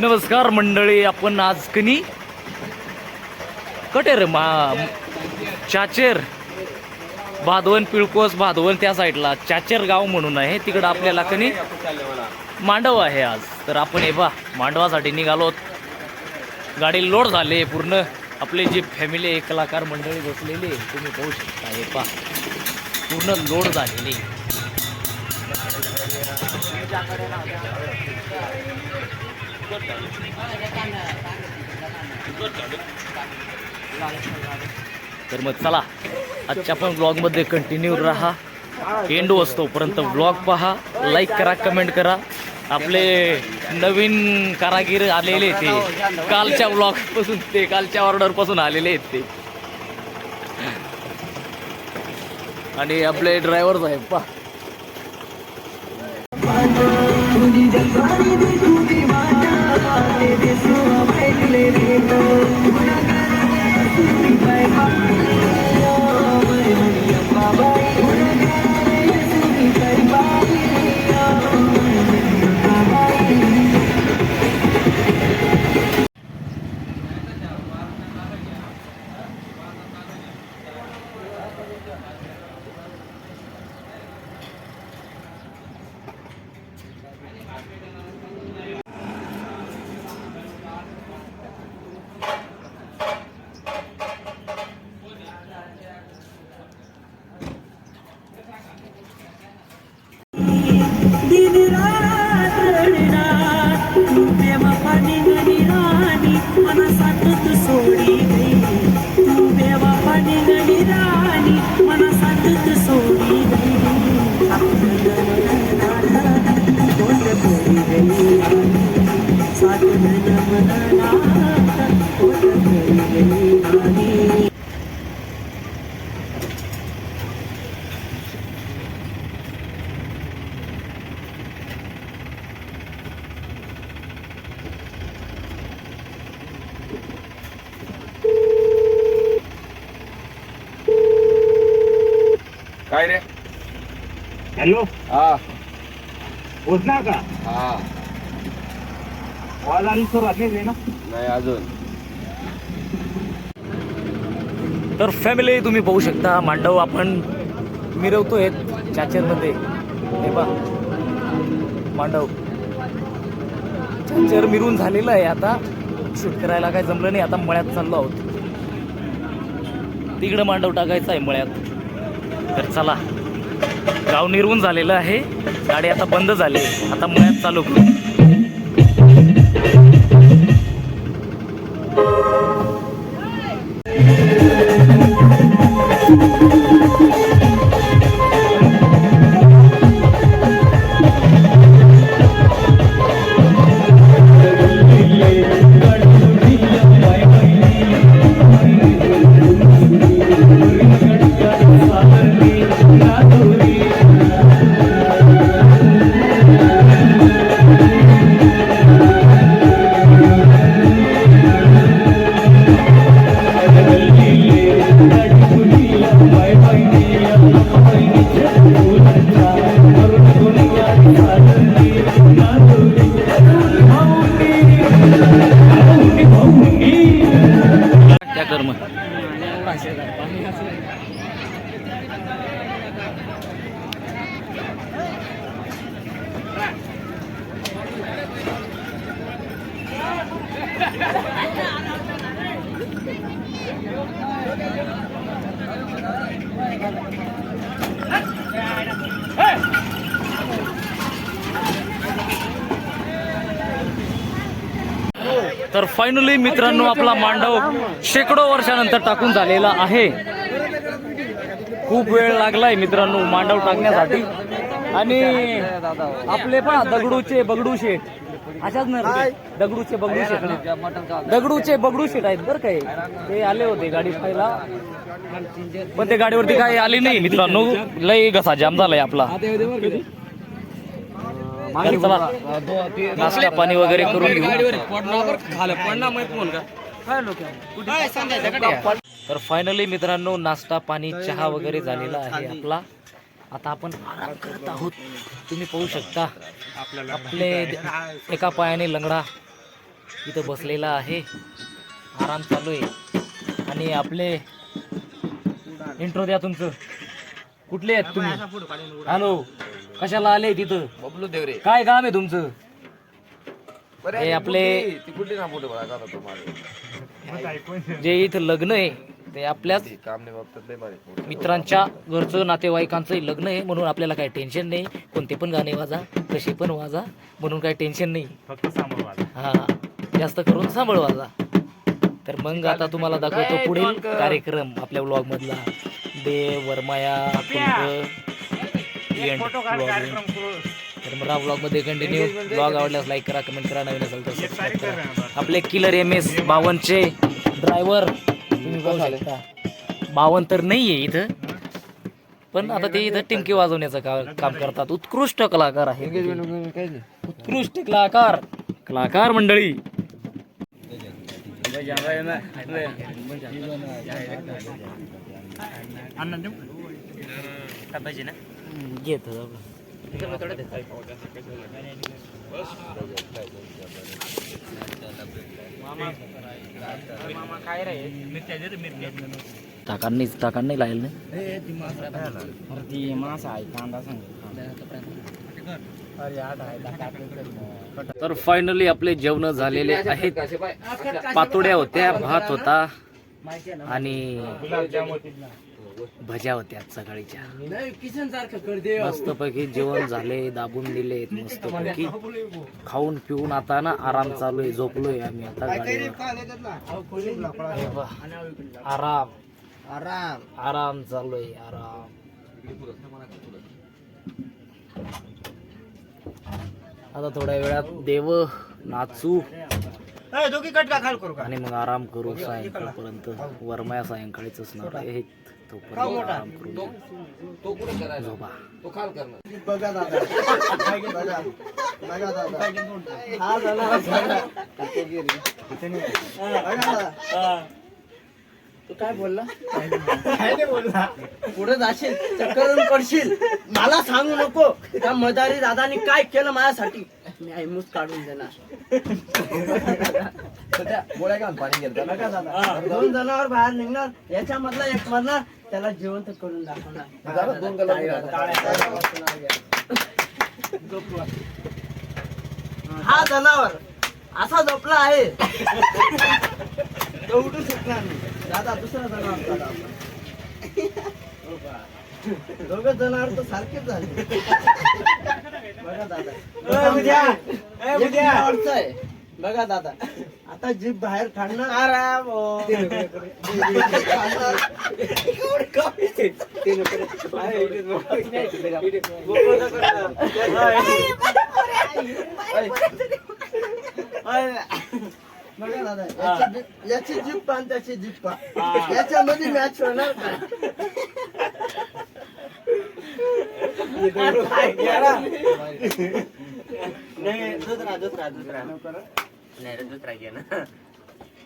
नमस्कार मंडळी आपण आज कनी कटेर मा चाचेर भादवन पिळकोस भादवन त्या साईडला चाचेर गाव म्हणून आहे. तिकडं आपल्याला कनी मांडव आहे आज. तर आपण हे बा मांडवासाठी निघालो गाडी लोड झाले पूर्ण. आपले जे फॅमिली आहे कलाकार मंडळी बसलेले आहे, तुम्ही पाहू शकता हे पा पूर्ण लोड झालेले तर मग चला आजच्या पण ब्लॉगमध्ये कंटिन्यू राहा. एंड असतोपर्यंत ब्लॉग पहा लाईक करा कमेंट करा. आपले नवीन कारागीर आलेले ते. कालच्या ब्लॉगपासून ते कालच्या ऑर्डरपासून आलेले आहेत ते. आणि आपले ड्रायव्हर साहेब पहा. Alina. हा. का? हा. आली ना? नाही अजून. तर फॅमिली तुम्ही पाहू शकता मांडव आपण मिरवतोय चाचरमध्ये. हे पा मांडव. चाचर मिरून झालेलं आहे आता. शूट करायला काय जमलं नाही आता मळ्यात चाललो आहोत. तिकडं मांडव टाकायचं आहे मळ्यात. तर चला. गाव निर्वून झालेलं आहे. गाडी आता बंद झाली. आता मुळ्यात चालू करू त्या तर फायनली मित्रांनो आपला मांडव शेकडो वर्षानंतर टाकून झालेला आहे. खूप वेळ लागलाय मित्रांनो मांडव टाकण्यासाठी. आणि आपले पण दगडूचे बगडू शेठ अशाच ना रे? दगडूचे बगडू ना दगडूचे बगडू शेठ आहेत बरं काय ते आले होते गाडी पाहिला पण ते गाडीवरती काय आले नाही मित्रांनो. लय घसा जाम झालाय आपला. नाश्ता पाणी वगैरे करून घेऊ. तर फायनली मित्रांनो नाश्ता पाणी चहा वगैरे झालेला आहे आपला. आता आपण आराम करत आहोत. तुम्ही पाहू शकता आपले एका पायाने लंगडा इथं बसलेला आहे. आराम चालू आहे. आणि आपले इंट्रो द्या तुमचं. कुठले आहेत तुम्ही? हॅलो कशाला आले तिथं? बबलू देवरे. काय काम आहे तुमचं? हे आपले जे इथं लग्न आहे ते आपल्याच काम नाही बाबतीत लय भारी मित्रांच्या घरचं नातेवाईकांचं लग्न आहे म्हणून आपल्याला काही टेन्शन नाही. कोणते पण गाणे वाजा कसे पण वाजा म्हणून काही टेन्शन नाही. फक्त सांभाळ हा जास्त करून सांभाळ वाजा. तर मग आता तुम्हाला दाखवतो पुढील कार्यक्रम आपल्या ब्लॉग मधला देव वरमाया तर मला ब्लॉगमध्ये कंटिन्यू ब्लॉग आवडल्यास लाईक करा कमेंट करा नवीन असेल तर सबस्क्राईब करा. आपले किलर एम एस बावनचे ड्रायव्हर तुम्ही पाहू शकता बावन तर नाहीये इथं. पण आता ते इथं टिमकी वाजवण्याचं का- काम करतात. उत्कृष्ट कलाकार आहे उत्कृष्ट कलाकार. कलाकार मंडळी. घेत टाकान नाही? टाकान नाही लागेल ना तर फायनली आपले जेवण झालेले आहेत. पातोड्या होत्या भात होता आणि भज्या होत्या सकाळीच्या. मस्तपैकी जेवण झाले दाबून दिले मस्तपैकी खाऊन पिऊन आता ना आराम चालू आहे झोपलोय आम्ही आता. हे. आराम. आराम. आराम चालू आहे आराम. आता थोड्या वेळात देव नाचू. आणि मग आराम करू सायंकाळपर्यंत. वरमाया सायंकाळीच असणार आहे. तोपर्यंत आराम करू झोपा तो खाल करणार तू काय बोलला? काय नाही बोलला. पुढे जाशील चक्कर पडशील. मला सांगू नको. त्या मदारी दादानी काय केलं माझ्यासाठी? मी ऐमूस काढून देणार. गोळ्या घालून पाणी घेतलं बघा दादा. दोन जणांवर बाहेर निघणार. याच्यामधला एक मरणार त्याला जिवंत करून दाखवणार. दोन. हा जनावर असा झोपला आहे. तो उठू शकणार नाही. दादा दुसरा जनावर काढा आपण. दोघं जनावर तर सारखेच झाले बघा दादा जनावरचं आहे. बघा दादा आता जीप बाहेर काढणार बघा दादा याची जीप- याची जीप पान त्याची जीप याच्यामध्ये मॅच होणार का? नाही दुसरा दुसरा दुसरा नाही रे, दुसरा घे ना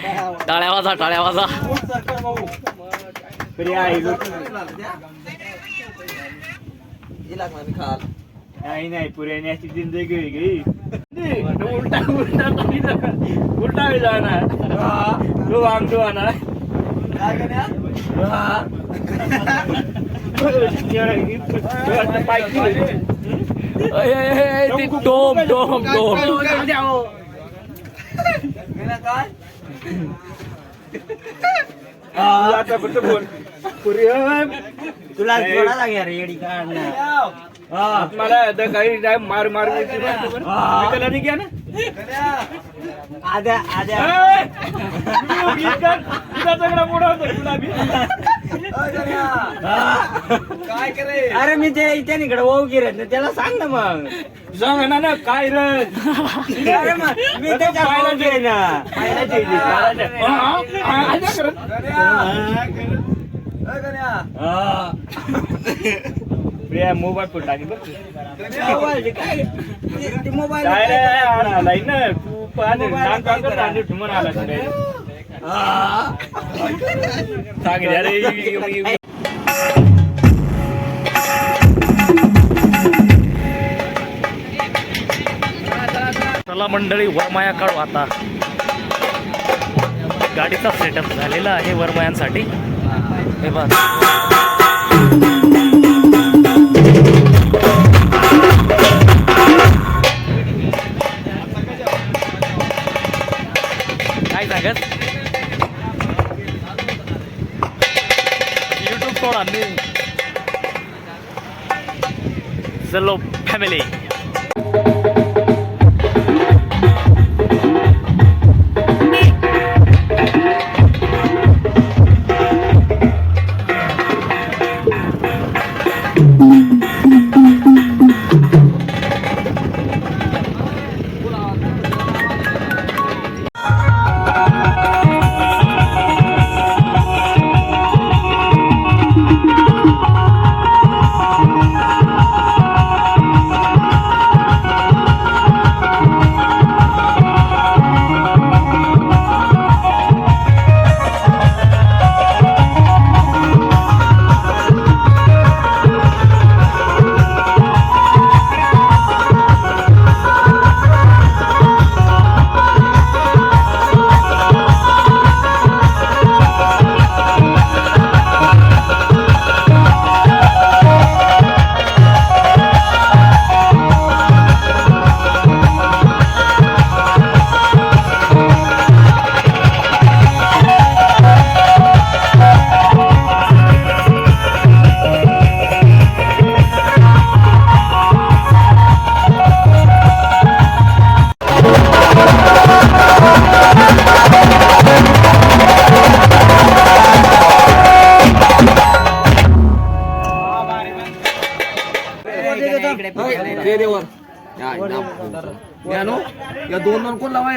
टाळ्या वाजा टाळ्या वाजा नाही नाही पुऱ्याने अशी जिंदगी गई उलटा उलटा उलटा जाणार तो आमचो आना अय, अय, अय, अय, ते डोम डोम डोम आता फक्त बोल पुरी तुला जोडा लागेल रे येडी काढणार मला आता काही मार मार त्याला नाही घ्या ना आद्या आद्या सगळा मोठा होता तुला. काय करे अरे मी ते इथे निकडे वाहू गिरत ना त्याला सांग ना मग. सांग ना ना काय रे? मी त्याच्या पाहायला भावाचे- जाई ना. पाहायला जाईल, जाईल. प्रिया मोबाईल फोन टाकी बघ मोबाईल मोबाईल ना तू आणि ठुमन आला रे. चला मंडळी वरमाया काढू आता. गाडीचा सेटअप झालेला आहे वरमायांसाठी. हे बघ. काय सांगत युट्यूब सोडा मी चलो फॅमिली या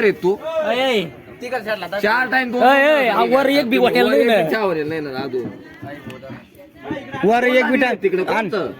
दोन दोन कोण लावाय रे तू चार टाइम दोन वर एक बी वाटेल नाही ना. चहावर येईल, नाही ना वर एक मिनिट तिकडे कोणतं?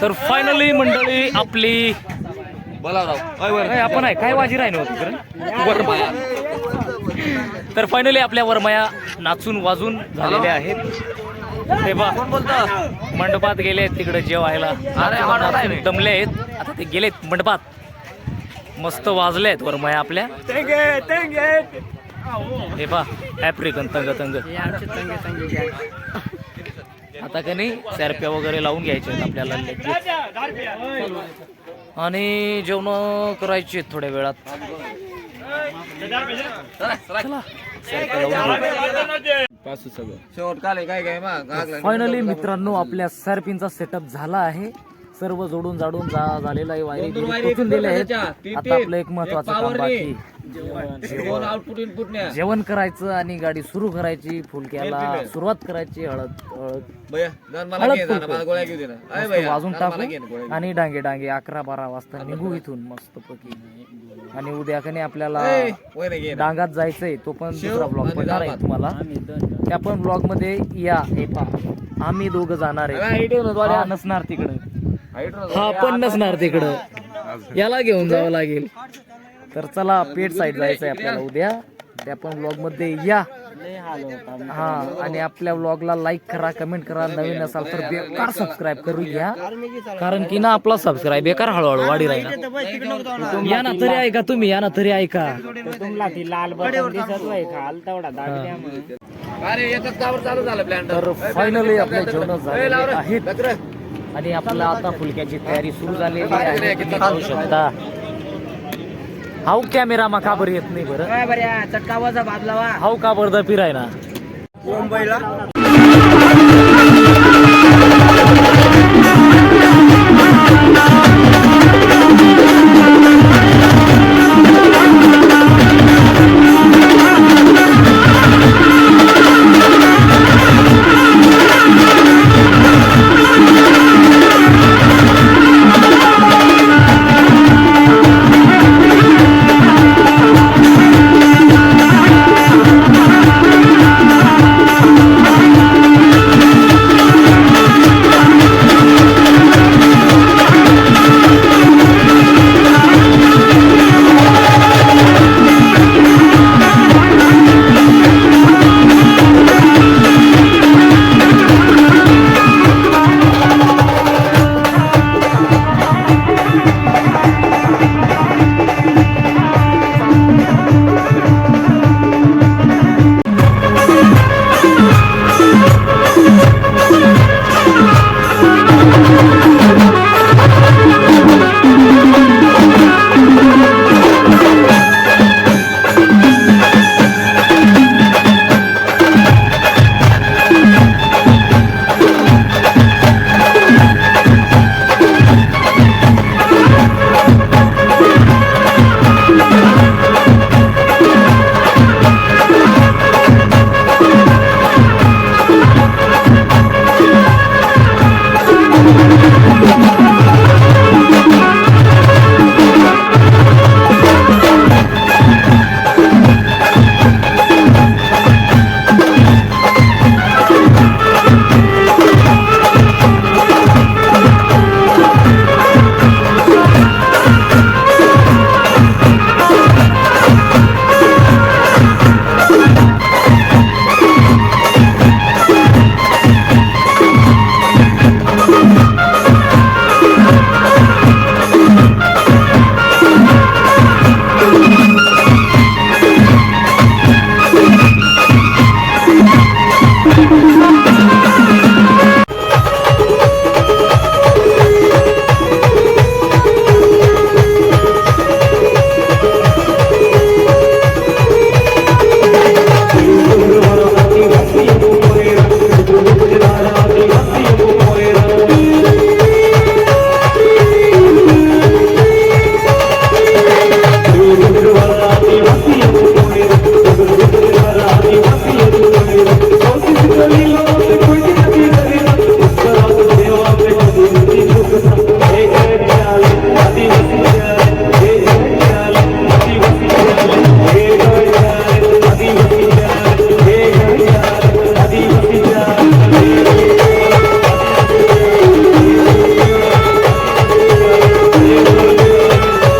तर फायनली मंडळी आपली आपण आहे. काय वाजी राहिलो वरमाया. तर फायनली आपल्या वरमाया नाचून वाजून झालेल्या आहेत. हे बा मंडपात गेले आहेत तिकडे जेवायला. दमले आहेत. आता ते गेलेत मंडपात. मस्त वाजले आहेत वरमाया आपल्या. हे पा ॲफ्रिकन तंग तंग. आता का नाही सॅरप्या वगैरे लावून घ्यायचे आहेत आपल्याला. आणि जेवण करायचे थोड्या वेळात. फायनली मित्रांनो आपल्या सरपिनचा सेटअप झाला आहे. सर्व जोडून जाडून जा झालेला आहे वायरी टोचून दिले आहेत. आता आपलं एक महत्वाचं काम बाकी. दोन आउटपुट इनपुट नाही जेवण करायचं आणि गाडी सुरू करायची फुलक्याला सुरुवात करायची हळद हळद. भैया जाण मला हळद घे जाण फुलकं. मला गोळ्या घेऊ दे ना. अय मस्त भैया वाजून जाण मला घे ना गोळ्या टाकू आणि डांगे डांगे अकरा बारा वाजता निघू इथून मस्त आणि उद्या कने आपल्याला ए, वय नाही घे ना. डांगात जायचंय. तो पण दुसरा ब्लॉग आणि बनणार आहे तुम्हाला. त्या पण ब्लॉगमध्ये या. हे पहा. आम्ही दोघं जाणार अरे, आहे. इथे येऊन द्वारे हा नसणार तिकडं. हा पण नसणार तिकडं. याला घेऊन जावं लागेल. तर चला पेट साईड जायचंय आपल्याला उद्या. त्या पण ब्लॉगमध्ये या. हा आणि आपल्या ब्लॉगला लाईक करा कमेंट करा. नवीन असाल तर बेकार सबस्क्राईब करू घ्या. कारण की ना आपला सबस्क्राईब बेकार हळूहळू वाढी राहिला. या ना तरी ऐका तुम्ही या ना तरी ऐका. अरे याच्यात कावर चालू झालं प्लॅन तर फायनली आपल्या जेवण झालेले आहेत आणि आपला आता फुलक्याची तयारी सुरू झालेली आहे. पाहू शकता. हाऊ कॅमेरा मा का बरं येत नाही बरं? चटकावाचा बादलावा हाऊ का बरं फिराय ना मुंबईला?